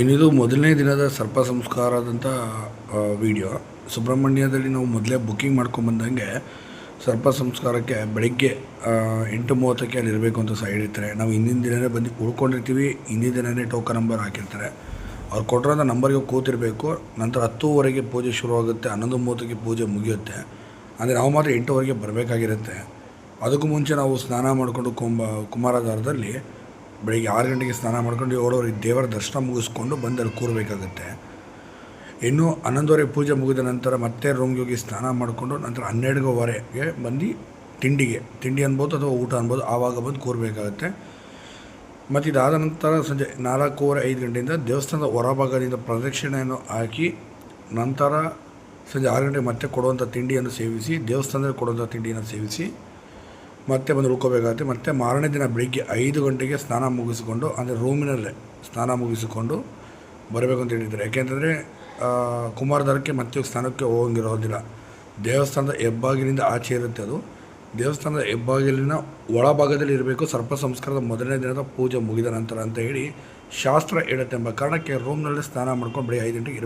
ಇನ್ನಿದು ಮೊದಲನೇ ದಿನದ ಸರ್ಪ ಸಂಸ್ಕಾರದಂಥ ವಿಡಿಯೋ ಸುಬ್ರಹ್ಮಣ್ಯದಲ್ಲಿ ನಾವು ಮೊದಲೇ ಬುಕ್ಕಿಂಗ್ ಮಾಡ್ಕೊಂಬಂದಂಗೆ ಸರ್ಪ ಸಂಸ್ಕಾರಕ್ಕೆ ಬೆಳಗ್ಗೆ ಎಂಟು ಮೂವತ್ತಕ್ಕೆ ಅಲ್ಲಿ ಇರಬೇಕು ಅಂತ ಸೈಡ್ ಇರ್ತಾರೆ. ನಾವು ಹಿಂದಿನ ದಿನವೇ ಬಂದು ಉಳ್ಕೊಂಡಿರ್ತೀವಿ, ಹಿಂದಿನ ದಿನವೇ ಟೋಕನ್ ನಂಬರ್ ಹಾಕಿರ್ತಾರೆ. ಅವ್ರು ಕೊಟ್ಟಿರೋಂಥ ನಂಬರ್ಗೆ ಕೂತಿರಬೇಕು, ನಂತರ ಹತ್ತುವರೆಗೆ ಪೂಜೆ ಶುರುವಾಗುತ್ತೆ, ಹನ್ನೊಂದು ಮೂವತ್ತಕ್ಕೆ ಪೂಜೆ ಮುಗಿಯುತ್ತೆ. ಅಂದರೆ ನಾವು ಮಾತ್ರ ಎಂಟುವರೆಗೆ ಬರಬೇಕಾಗಿರುತ್ತೆ. ಅದಕ್ಕೂ ಮುಂಚೆ ನಾವು ಸ್ನಾನ ಮಾಡಿಕೊಂಡು ಕುಂಬ ಕುಮಾರಧಾರದಲ್ಲಿ ಬೆಳಿಗ್ಗೆ ಆರು ಗಂಟೆಗೆ ಸ್ನಾನ ಮಾಡ್ಕೊಂಡು ಏಳುವರೆಗೆ ದೇವರ ದರ್ಶನ ಮುಗಿಸ್ಕೊಂಡು ಬಂದು ಅಲ್ಲಿ ಕೂರಬೇಕಾಗುತ್ತೆ. ಇನ್ನು ಹನ್ನೊಂದುವರೆ ಪೂಜೆ ಮುಗಿದ ನಂತರ ಮತ್ತೆ ರೂಮ್ಗೆ ಹೋಗಿ ಸ್ನಾನ ಮಾಡಿಕೊಂಡು ನಂತರ ಹನ್ನೆರಡುವರೆಗೆ ಬಂದು ತಿಂಡಿಗೆ, ತಿಂಡಿ ಅನ್ಬೋದು ಅಥವಾ ಊಟ ಅನ್ಬೋದು ಆವಾಗ ಬಂದು ಕೂರಬೇಕಾಗುತ್ತೆ. ಮತ್ತು ಇದಾದ ನಂತರ ಸಂಜೆ ನಾಲ್ಕೂವರೆ ಐದು ಗಂಟೆಯಿಂದ ದೇವಸ್ಥಾನದ ಹೊರಭಾಗದಿಂದ ಪ್ರದಕ್ಷಿಣೆಯನ್ನು ಹಾಕಿ ನಂತರ ಸಂಜೆ ಆರು ಗಂಟೆಗೆ ಮತ್ತೆ ಕೊಡುವಂಥ ತಿಂಡಿಯನ್ನು ಸೇವಿಸಿ, ದೇವಸ್ಥಾನದಲ್ಲಿ ಕೊಡುವಂಥ ತಿಂಡಿಯನ್ನು ಸೇವಿಸಿ ಮತ್ತೆ ಬಂದು ಉಳ್ಕೋಬೇಕಾಗುತ್ತೆ. ಮತ್ತೆ ಮಾರನೇ ದಿನ ಬೆಳಿಗ್ಗೆ ಐದು ಗಂಟೆಗೆ ಸ್ನಾನ ಮುಗಿಸಿಕೊಂಡು, ಅಂದರೆ ರೂಮಿನಲ್ಲೇ ಸ್ನಾನ ಮುಗಿಸಿಕೊಂಡು ಬರಬೇಕು ಅಂತ ಹೇಳಿದ್ದಾರೆ. ಯಾಕೆಂತಂದರೆ ಕುಮಾರಧಾರಕ್ಕೆ ಮತ್ತೆ ಸ್ನಾನಕ್ಕೆ ಹೋಗಂಗಿರೋದಿಲ್ಲ ದೇವಸ್ಥಾನದ ಹೆಬ್ಬಾಗಿಲಿಂದ ಆಚೆ ಇರುತ್ತೆ ಅದು. ದೇವಸ್ಥಾನದ ಹೆಬ್ಬಾಗಿಲಿನ ಒಳಭಾಗದಲ್ಲಿ ಇರಬೇಕು. ಸರ್ಪ ಸಂಸ್ಕಾರದ ಮೊದಲನೇ ದಿನದ ಪೂಜೆ ಮುಗಿದ ನಂತರ ಅಂತ ಹೇಳಿ ಶಾಸ್ತ್ರ ಹೇಳುತ್ತೆ ಎಂಬ ಕಾರಣಕ್ಕೆ ರೂಮ್ನಲ್ಲಿ ಸ್ನಾನ ಮಾಡ್ಕೊಂಡು ಬೆಳಿಗ್ಗೆ ಐದು ಗಂಟೆಗೆ ಇರಬೇಕು.